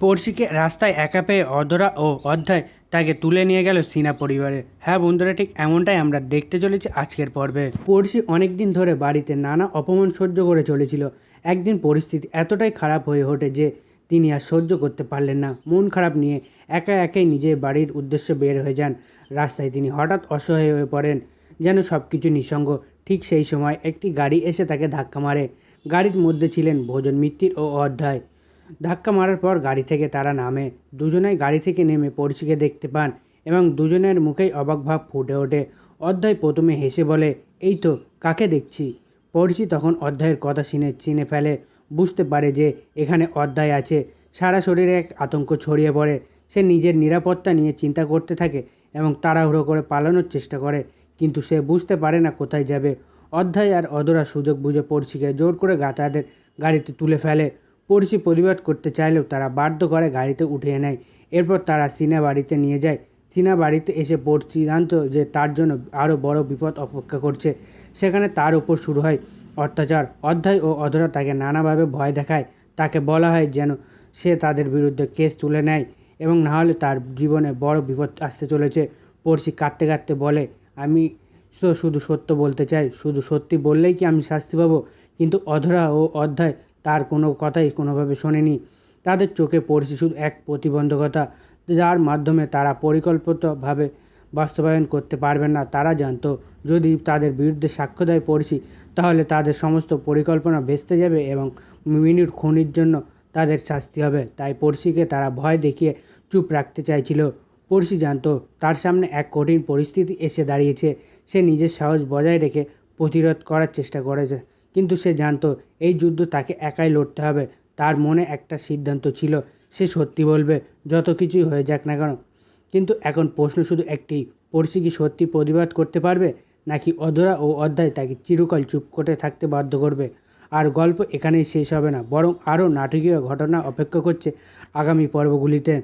পড়শিকে রাস্তায় একা পেয়ে অধরা ও অধ্যায় তাকে তুলে নিয়ে গেল সিনা পরিবারে। হ্যাঁ বন্ধুরা, ঠিক এমনটাই আমরা দেখতে চলেছি আজকের পর্বে। পড়শি অনেক দিন ধরে বাড়িতে নানা অপমান সহ্য করে চলেছিল। একদিন পরিস্থিতি এতটাই খারাপ হয়ে ওঠে যে তিনি আর সহ্য করতে পারলেন না। মন খারাপ নিয়ে একা একাই নিজের বাড়ির উদ্দেশ্যে বের হয়ে যান। রাস্তায় তিনি হঠাৎ অসহায় হয়ে পড়েন, যেন সব কিছু নিঃসঙ্গ। ঠিক সেই সময় একটি গাড়ি এসে তাকে ধাক্কা মারে। গাড়ির মধ্যে ছিলেন ভোজন মিত্তির ও অধ্যায়। ধাক্কা মারার পর গাড়ি থেকে তারা নামে। দুজনেই গাড়ি থেকে নেমে পড়শিকে দেখতে পান এবং দুজনের মুখেই অবাক ভাব ফুটে ওঠে। অধ্যায় প্রথমে হেসে বলে, এই তো, কাকে দেখছি? পড়শি তখন অধ্যায়ের কথা শুনে চিনে ফেলে। বুঝতে পারে যে এখানে অধ্যায় আছে। সারা শরীরে এক আতঙ্ক ছড়িয়ে পড়ে। সে নিজের নিরাপত্তা নিয়ে চিন্তা করতে থাকে এবং তাড়াহুড়ো করে পালানোর চেষ্টা করে, কিন্তু সে বুঝতে পারে না কোথায় যাবে। অধ্যায় আর অধরা সুযোগ বুঝে পড়শিকে জোর করে গাতাদের গাড়িতে তুলে ফেলে। পড়শি প্রতিবাদ করতে চাইলেও তারা বাধ্য করে গাড়িতে উঠিয়ে নেয়। এরপর তারা সিনা বাড়িতে নিয়ে যায়। সিনা বাড়িতে এসে পড়শি জানত যে তার জন্য আরও বড় বিপদ অপেক্ষা করছে। সেখানে তার উপর শুরু হয় অত্যাচার। অধ্যায় ও অধরা তাকে নানাভাবে ভয় দেখায়। তাকে বলা হয় যেন সে তাদের বিরুদ্ধে কেস তুলে নেয় এবং নাহলে তার জীবনে বড় বিপদ আসতে চলেছে। পড়শি কাঁদতে কাঁদতে বলে, আমি তো শুধু সত্য বলতে চাই। শুধু সত্যি বললেই কি আমি শাস্তি পাবো? কিন্তু অধরা ও অধ্যায় তার কোনো কথাই কোনোভাবে শোনেনি। তাদের চোখে পড়ছে শুধু এক প্রতিবন্ধকতা, যার মাধ্যমে তারা পরিকল্পিতভাবে বাস্তবায়ন করতে পারবেন না। তারা জানত, যদি তাদের বিরুদ্ধে সাক্ষ্য দেয় পড়শি তাহলে তাদের সমস্ত পরিকল্পনা ভেস্তে যাবে এবং মিনিট খুনির জন্য তাদের শাস্তি হবে। তাই পড়শিকে তারা ভয় দেখিয়ে চুপ রাখতে চাইছিল। পড়শি জানতো, তার সামনে এক কঠিন পরিস্থিতি এসে দাঁড়িয়েছে। সে নিজের সাহস বজায় রেখে প্রতিরোধ করার চেষ্টা করেছে। কিন্তু সে জানতো এই যুদ্ধ তাকে একাই লড়তে হবে। তার মনে একটা সিদ্ধান্ত ছিল, সে সত্যি বলবে, যত কিছুই হয়ে যাক না কেন। কিন্তু এখন প্রশ্ন শুধু একটি, পড়শি কি সত্যি প্রতিবাদ করতে পারবে, নাকি অধরা ও অধ্যায় তাকে চিরকাল চুপ করে থাকতে বাধ্য করবে? আর গল্প এখানেই শেষ হবে না, বরং আরও নাটকীয় ঘটনা অপেক্ষা করছে আগামী পর্বগুলিতে।